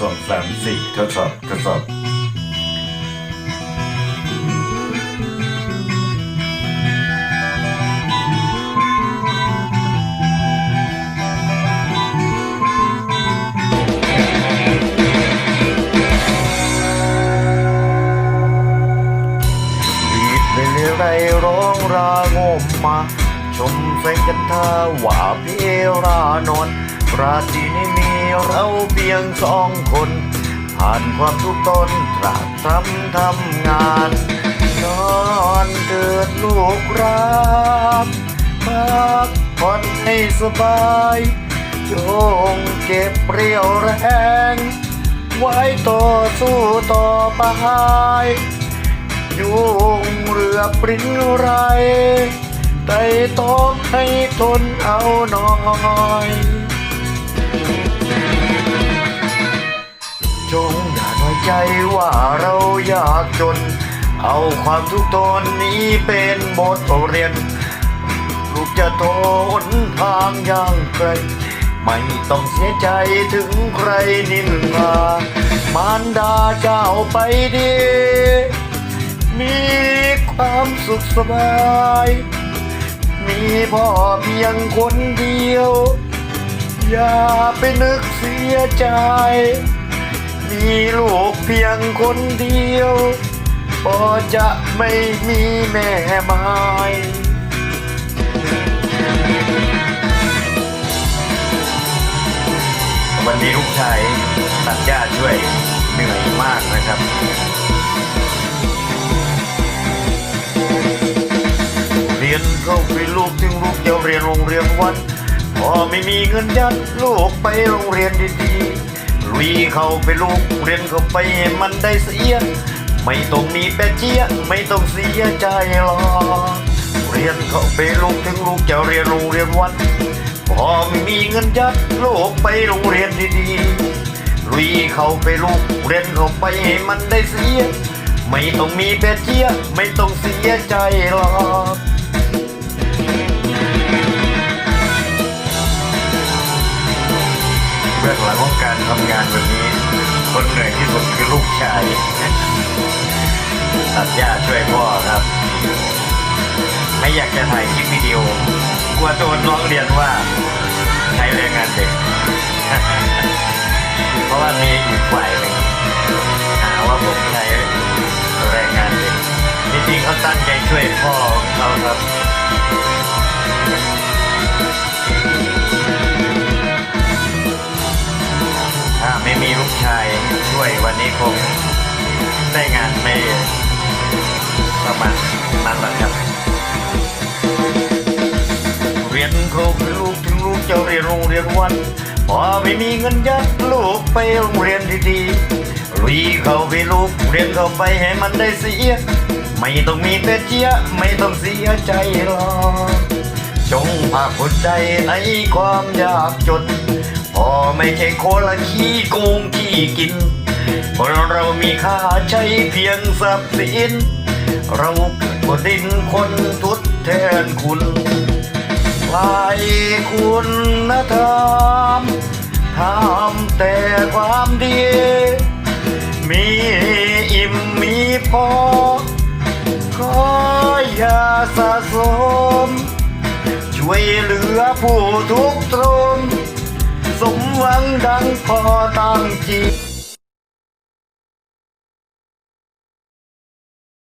สองสามสี่ทดสอบทดสอบไรร้องรางมมา ชมแสงจันทราว่าเพรานอนราตรีนี้มี เราเพียงสองคน ผ่านความทุกข์ตนตรากตรำทำงาน นอนเกิดลูกรักพักผ่อนให้สบายจงเก็บเรี่ยวแรง ไว้ต่อสู้ต่อไปยุงเรือปริ้นไรไต่ต้องให้ทนเอาหน่อย งอย่าน้อยใจว่าเรายากจน เอาความทุกข์ทนนี้เป็นบทเรียน ลูกจะทนทางอย่างไกลไม่ต้องเสียใจถึงใครนินทามารดาเจ้าไปดี มีความสุขสบาย มีพ่อเพียงคนเดียว อย่าไปนึกเสียใจ มีลูกเพียงคนเดียวก็จะไม่มีแม่ไม้วันนี้ลูกชายตัดหญ้าช่วยเหนื่อยมากนะครับเรียนเข้าไปลูกถึงลูกจะเรียนโรงเรียนวัดพอไม่มีเงินยัดลูกไปโรงเรียนดีๆ ลุยเขาไปลูกเรียนเขาไปให้มันได้เสีย ไม่ต้องมีแปเจี๊ยไม่ต้องเสียใจหรอกเรียนเขาไปลูกถึงลูกจะเรียนโรงเรียนวัดพอไม่มีเงินยัดลูกไปโรงเรียนดีๆลุยเขาไปลูกเรียนเขาไปให้มันได้เสีย ไม่ต้องมีแปเจี๊ยไม่ต้องเสียใจหรอก คนเหนื่อยที่สุดคือลูกชายตัดหญ้าช่วยพ่อครับ ไม่อยากจะถ่ายคลิปวิดีโอกลัวโดนร้องเรียนว่าใช้แรงงานเด็ก เพราะว่ามีอีกฝ่ายหนึ่งหาว่าผมใช้แรงงานเด็กจริงๆเขาตั้งใจช่วยพ่อของเขาครับ ได้งานไม่ประมาณนั้นแหละครับ เรียนเขาปลูกถึงลูกจะเรียนโรงเรียนวันพอไม่มีเงินยัดลูกไปโรงเรียนดีๆลุยเขาไปลูกเรียนเข้าไปให้มันได้เสีย ไม่ต้องมีเป็ดเจียไม่ต้องเสียใจหรอกจงภาคหัวใจในความยากจน พอไม่ใช่คนละขี้โกงขี้กิน เพราะเรามีค่าใช้เพียงทรัพย์สิน เราเกิดบนดินคนทดแทนคุณลายคุณธรรมทำแต่ความดี มีอิ่มมีพอขออย่าสะสม ช่วยเหลือผู้ทุกข์ทรมสมหวังดังพอตั้งจิต